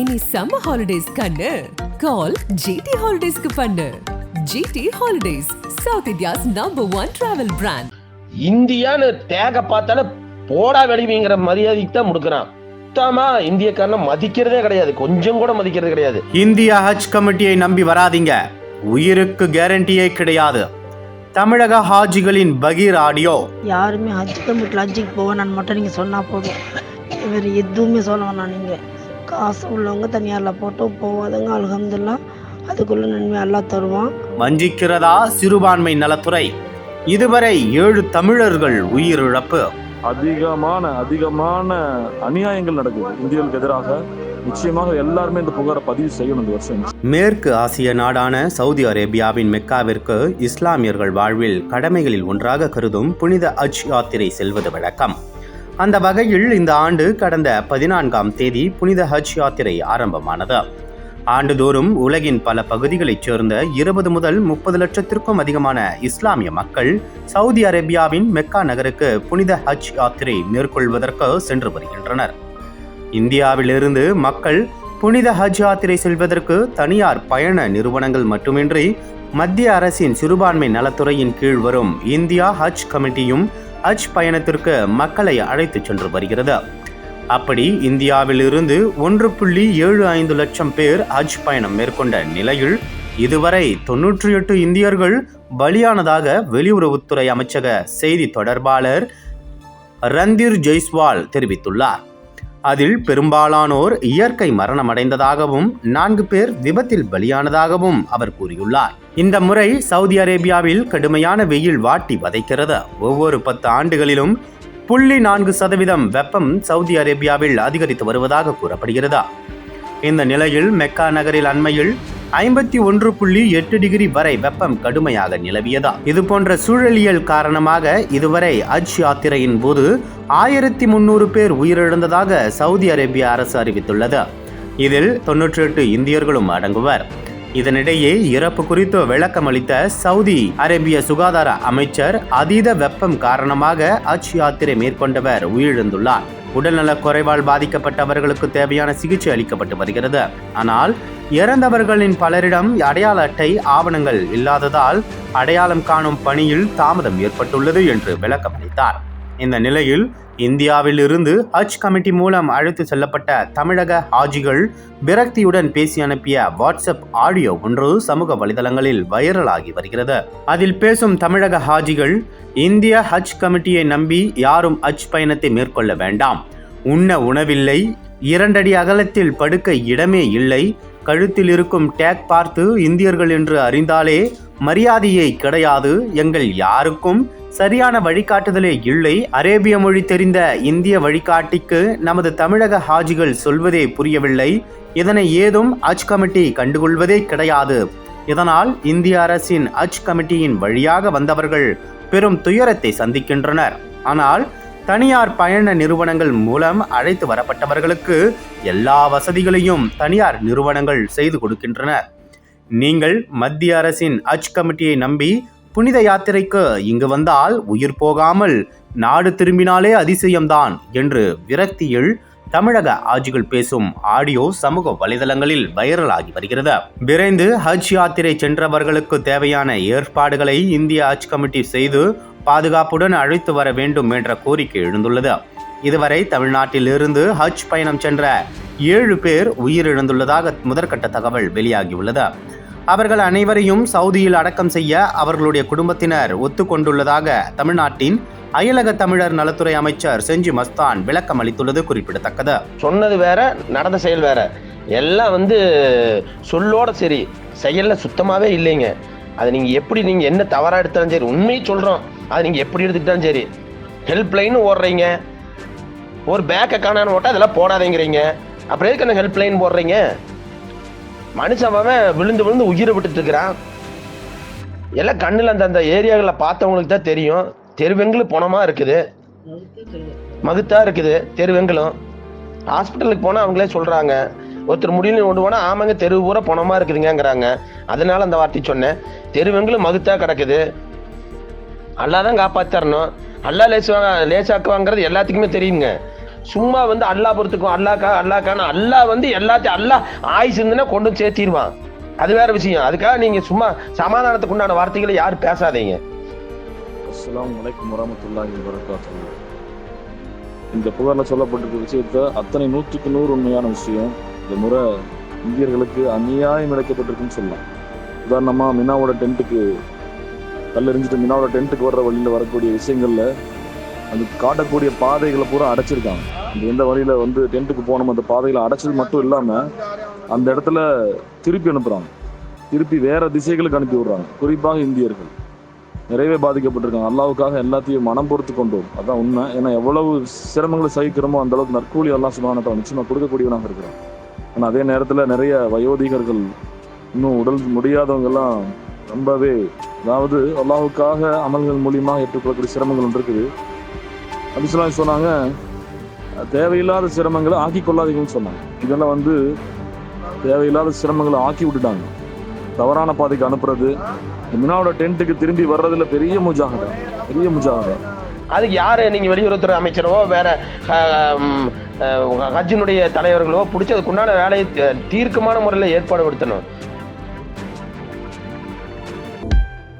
இனி summer holidays கண்ணு. கால் GT ஹாலிடேஸ்க்கு பண்ணு. GT Holidays south India's number one travel brand இந்தியான்னு டேக பார்த்தாலே போடா வெளிவிங்கிற மரியாதைக்கு தான் முடுக்குறான். சுத்தமா இந்தியக்காரனை மதிக்கிறதே கிடையாது. கொஞ்சம் கூட மதிக்கிறது கிடையாது. இந்திய ஹஜ் கமிட்டியை நம்பி வராதீங்க. உயிருக்கு கேரண்டியே கிடையாது. தமிழக ஹாஜிகளின் பகீர் ஆடியோ. யாருமே ஹஜ் கமிட்டியில் ஹஜ்ஜுக்கு போவேன்னு மட்டும் நீங்கள் சொன்னால் போதும். வேறு எதுவுமே சொல்ல வேணாம் நீங்கள் காசு உள்ளவங்க தனியாரில் போட்டும் போவாதுங்க அல்ஹம்துலில்லாஹ் அதுக்குள்ள நன்மை எல்லாம் தருவான். வஞ்சிக்கிறதா சிறுபான்மை நலத்துறை? இதுவரை ஏழு தமிழர்கள் உயிரிழப்பு. அதிகமான அதிகமான அநியாயங்கள் நடக்குது இந்தியர்களுக்கு எதிராக. நிச்சயமாக எல்லாருமே இந்த புகாரை பதிவு செய்யணும் இந்த வருஷம். மேற்கு ஆசிய நாடான சவுதி அரேபியாவின் மெக்காவிற்கு இஸ்லாமியர்கள் வாழ்வில் கடமைகளில் ஒன்றாக கருதும் புனித ஹஜ் யாத்திரை செல்வது வழக்கம். அந்த வகையில் இந்த ஆண்டு கடந்த பதினான்காம் தேதி புனித ஹஜ் யாத்திரை ஆரம்பமானது. ஆண்டுதோறும் உலகின் பல பகுதிகளைச் சேர்ந்த இருபது முதல் முப்பது லட்சத்திற்கும் அதிகமான இஸ்லாமிய மக்கள் சவுதி அரேபியாவின் மெக்கா நகருக்கு புனித ஹஜ் யாத்திரை மேற்கொள்வதற்கு சென்று வருகின்றனர். இந்தியாவிலிருந்து மக்கள் புனித ஹஜ் யாத்திரை செல்வதற்கு தனியார் பயண நிறுவனங்கள் மட்டுமின்றி மத்திய அரசின் சிறுபான்மை நலத்துறையின் கீழ் வரும் இந்தியா ஹஜ் கமிட்டியும் ஹஜ் பயணத்திற்கு மக்களை அழைத்துச் சென்று வருகிறது. அப்படி இந்தியாவிலிருந்து ஒன்று புள்ளி ஏழு ஐந்து லட்சம் பேர் ஹஜ் பயணம் மேற்கொண்ட நிலையில் இதுவரை தொன்னூற்றி எட்டு இந்தியர்கள் பலியானதாக வெளியுறவுத்துறை அமைச்சக செய்தி தொடர்பாளர் ரந்தீர் ஜெய்ஸ்வால் தெரிவித்துள்ளார். அதில் பெரும்பாலானோர் இயற்கை மரணமடைந்ததாகவும் நான்கு பேர் விபத்தில் பலியானதாகவும் அவர் கூறியுள்ளார். இந்த முறை சவுதி அரேபியாவில் கடுமையான வெயில் வாட்டி வதைக்கிறது. ஒவ்வொரு பத்து ஆண்டுகளிலும் புள்ளி நான்கு சதவீதம் வெப்பம் சவுதி அரேபியாவில் அதிகரித்து வருவதாக கூறப்படுகிறது? இந்த நிலையில் மெக்கா நகரில் அண்மையில் ஐம்பத்தி ஒன்று புள்ளி எட்டு டிகிரி வரை வெப்பம் கடுமையாக நிலவியதா? இது போன்ற சூழலியல் காரணமாக இதுவரை ஹஜ் யாத்திரையின் போது ஆயிரத்தி முன்னூறு பேர் உயிரிழந்ததாக சவுதி அரேபிய அரசு அறிவித்துள்ளது. இதில் தொன்னூற்றி எட்டு இந்தியர்களும் அடங்குவர். இதனிடையே இறப்பு குறித்து விளக்கம் அளித்த சவுதி அரேபிய சுகாதார அமைச்சர் அதீத வெப்பம் காரணமாக ஹஜ் யாத்திரை மேற்கொண்டவர் உயிரிழந்துள்ளார். உடல்நலக் குறைவால் பாதிக்கப்பட்டவர்களுக்கு தேவையான சிகிச்சை அளிக்கப்பட்டு வருகிறது. ஆனால் இறந்தவர்களின் பலரிடம் அடையாள அட்டை ஆவணங்கள் இல்லாததால் அடையாளம் காணும் பணியில் தாமதம் ஏற்பட்டுள்ளது என்று விளக்கம் அளித்தார். இந்த நிலையில் இந்தியாவில் இருந்து ஹஜ் கமிட்டி மூலம் அழைத்து செல்லப்பட்ட தமிழக ஹாஜிகள் விரக்தியுடன் பேசி அனுப்பிய வாட்ஸ்அப் ஆடியோ ஒன்று சமூக வலைதளங்களில் வைரலாகி வருகிறது. அதில் பேசும் தமிழக ஹாஜிகள் இந்திய ஹஜ் கமிட்டியை நம்பி யாரும் ஹஜ் பயணத்தை மேற்கொள்ள வேண்டாம். உண்ண உணவில்லை. இரண்டடி அகலத்தில் படுக்க இடமே இல்லை. கழுத்தில் இருக்கும் டேக் பார்த்து இந்தியர்கள் என்று அறிந்தாலே மரியாதையே கிடையாது. எங்கள் யாருக்கும் சரியான வழிகாட்டுதலே இல்லை. அரேபிய மொழி தெரிந்த இந்திய வழிகாட்டிக்கு நமது தமிழக ஹாஜிகள் சொல்வதே புரியவில்லை. இதனை ஏதும் அஜ் கமிட்டி கண்டுகொள்வதே கிடையாது. இதனால் இந்திய அரசின் அஜ் கமிட்டியின் வழியாக வந்தவர்கள் பெரும் துயரத்தை சந்திக்கின்றனர். ஆனால் தனியார் பயண நிறுவனங்கள் மூலம் அழைத்து வரப்பட்டவர்களுக்கு எல்லா வசதிகளையும் தனியார் நிறுவனங்கள் செய்து கொடுக்கின்றனர் நீங்கள் மத்திய அரசின் ஹஜ் கமிட்டியை நம்பி புனித யாத்திரைக்கு இங்கு வந்தால் உயிர் போகாமல் நாடு திரும்பினாலே அதிசயம்தான் என்று விரக்தியில் தமிழக ஆட்சிகள் பேசும் ஆடியோ சமூக வலைதளங்களில் வைரலாகி வருகிறது. விரைந்து ஹஜ் யாத்திரை சென்றவர்களுக்கு தேவையான ஏற்பாடுகளை இந்திய ஹஜ் கமிட்டி செய்து பாதுகாப்புடன் அழைத்து வர வேண்டும் என்ற கோரிக்கை எழுந்துள்ளது. இதுவரை தமிழ்நாட்டில் இருந்து ஹஜ் பயணம் சென்ற ஏழு பேர் உயிரிழந்துள்ளதாக முதற்கட்ட தகவல் வெளியாகியுள்ளது. அவர்கள் அனைவரையும் சவுதியில் அடக்கம் செய்ய அவர்களுடைய குடும்பத்தினர் ஒத்துக்கொண்டுள்ளதாக தமிழ்நாட்டின் அயலக தமிழர் நலத்துறை அமைச்சர் செஞ்சி மஸ்தான் விளக்கம் அளித்துள்ளது குறிப்பிடத்தக்கது. சொன்னது வேற நடந்த செயல் வேற. எல்லாம் வந்து சொல்லோட சரி செயல்ல சுத்தமாவே இல்லைங்க. அது நீங்க எப்படி நீங்க என்ன தவறா எடுத்தாலும் சரி உண்மையை சொல்றோம். அது நீங்க எப்படி எடுத்துக்கிட்டாலும் சரி ஹெல்ப் லைன் ஓடுறீங்க. ஒரு பேக்கை காணான்னு ஓட்டா அதெல்லாம் போடாதேங்கிறீங்க. அப்புறம் எதுக்கு அந்த ஹெல்ப் லைன் போடுறீங்க? மனுஷன் அவன் விழுந்து விழுந்து உயிரை விட்டுட்டு இருக்கிறான். எல்லாம் கண்ணில் அந்த அந்த ஏரியாவில் பார்த்தவங்களுக்கு தான் தெரியும். தெருவெங்கலும் போனமா இருக்குது. மகுத்தா இருக்குது. தெருவெங்கலும். ஹாஸ்பிட்டலுக்கு போனால் அவங்களே சொல்கிறாங்க ஒருத்தர் முடியல கொண்டு போனால் ஆமாங்க தெரு பூரா பணமாக இருக்குதுங்கங்கிறாங்க அதனால அந்த வார்த்தை சொன்னேன். தெருவெங்களும் மகுத்தா கிடக்குது. அல்லா தான் காப்பாற்றரணும் அல்லா லேசுவாங்க லேசாக்குவாங்கிறது எல்லாத்துக்குமே தெரியுங்க. சும்மா வந்து அல்லாஹ் பொறுத்துக்கும் அல்லாக்கா அல்லாக்கான அல்லாஹ் வந்து எல்லாத்தையும் அல்லாஹ் ஆயுசு இருந்துன்னா கொண்டு சேர்த்திடுவான் அது வேற விஷயம். அதுக்காக நீங்க சும்மா சமாதானத்துக்கு உண்டான வார்த்தைகளை யாரும் பேசாதீங்க. அஸ்ஸலாமு அலைக்கும் வரமத்துல்லாஹி வரகாத்துஹு இந்த புகாரில் சொல்லப்பட்டிருக்க விஷயத்த அத்தனை நூற்றுக்கு நூறு உண்மையான விஷயம். இந்த முறை இந்தியர்களுக்கு அநியாயம் இழைக்கப்பட்டிருக்குன்னு சொல்லலாம். உதாரணமா மினாவோட டென்ட்டுக்கு கல் எறிஞ்சிட்டு மினாவோட டென்ட்டுக்கு வர்ற வழியில் வரக்கூடிய விஷயங்கள்ல அது காட்டக்கூடிய பாதைகளை பூரா அடைச்சிருக்காங்க. எந்த வழியில வந்து டென்ட்டுக்கு போனோம் அந்த பாதைகளை அடைச்சது மட்டும் இல்லாம அந்த இடத்துல திருப்பி அனுப்புறாங்க. திருப்பி வேற திசைகளுக்கு அனுப்பி விடுறாங்க. குறிப்பாக இந்தியர்கள். நிறையவே பாதிக்கப்பட்டிருக்காங்க. அல்லாவுக்காக எல்லாத்தையும் மனம் பொறுத்து கொண்டோம் அதான் உண்மை. ஏன்னா எவ்வளவு சிரமங்களை சகிக்கிறோமோ அந்த அளவுக்கு நற்கூலி எல்லாம் சுபானத்தை நிச்சயமா கொடுக்கக்கூடியவனாக இருக்கிறான். ஆனால் அதே நேரத்தில் நிறைய வயோதிகர்கள் இன்னும் உடல் முடியாதவங்க எல்லாம் ரொம்பவே அதாவது அல்லாவுக்காக அமல்கள் மூலியமாக ஏற்றுக்கொள்ளக்கூடிய சிரமங்கள் ஒன்று அப்படின்னு சொன்னாங்க தேவையில்லாத சிரமங்களை ஆக்கி கொள்ளாதீங்கன்னு சொன்னாங்க. இதெல்லாம் வந்து தேவையில்லாத சிரமங்களை ஆக்கி விட்டுட்டாங்க. தவறான பாதைக்கு அனுப்புறது மினாவோட டென்ட்டுக்கு திரும்பி வர்றதுல பெரிய முஜாகதா பெரிய முஜாகதா. அதுக்கு யாரு நீங்க வெளியுறவுத்துறை அமைச்சரவோ வேற ஆம், தலைவர்களோ பிடிச்சதுக்கு உண்டான வேலையை தீர்க்கமான முறையில் ஏற்பாடு படுத்தணும்.